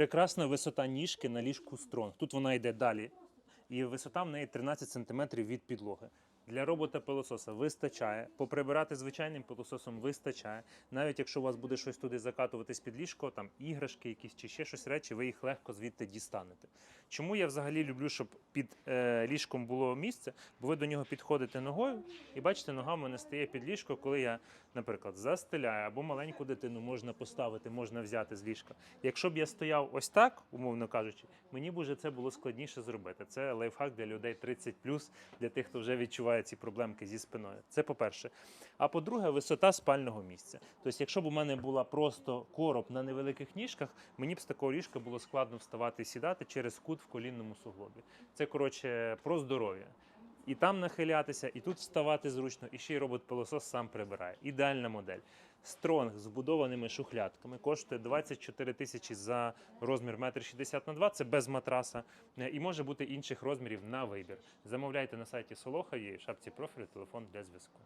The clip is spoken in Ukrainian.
Прекрасна висота ніжки на ліжку Стронг. Тут вона йде далі. І висота в неї 13 см від підлоги. Для робота пилососа вистачає. Поприбирати звичайним пилососом вистачає. Навіть якщо у вас буде щось туди закатуватись під ліжко, там іграшки якісь чи ще щось речі, ви їх легко звідти дістанете. Чому я взагалі люблю, щоб під е, ліжком було місце? Бо ви до нього підходите ногою, і бачите, нога в мене стає під ліжко, коли я, наприклад, застеляю або маленьку дитину можна поставити, можна взяти з ліжка. Якщо б я стояв ось так, умовно кажучи, мені б уже це було складніше зробити. Це лайфхак для людей 30 для тих, хто вже відчуває ці проблемки зі спиною. Це по-перше. А по-друге, висота спального місця. Тобто, якщо б у мене була просто короб на невеликих ніжках, мені б з такого ліжка було складно вставати і сідати через кут в колінному суглобі. Це коротше про здоров'я. І там нахилятися, і тут вставати зручно, і ще й робот-пилосос сам прибирає. Ідеальна модель. Стронг з вбудованими шухлядками коштує 24 тисячі за розмір 1,60 на 2, це без матраса, Е, і може бути інших розмірів на вибір. Замовляйте на сайті Солоха, є в шапці профілю телефон для зв'язку.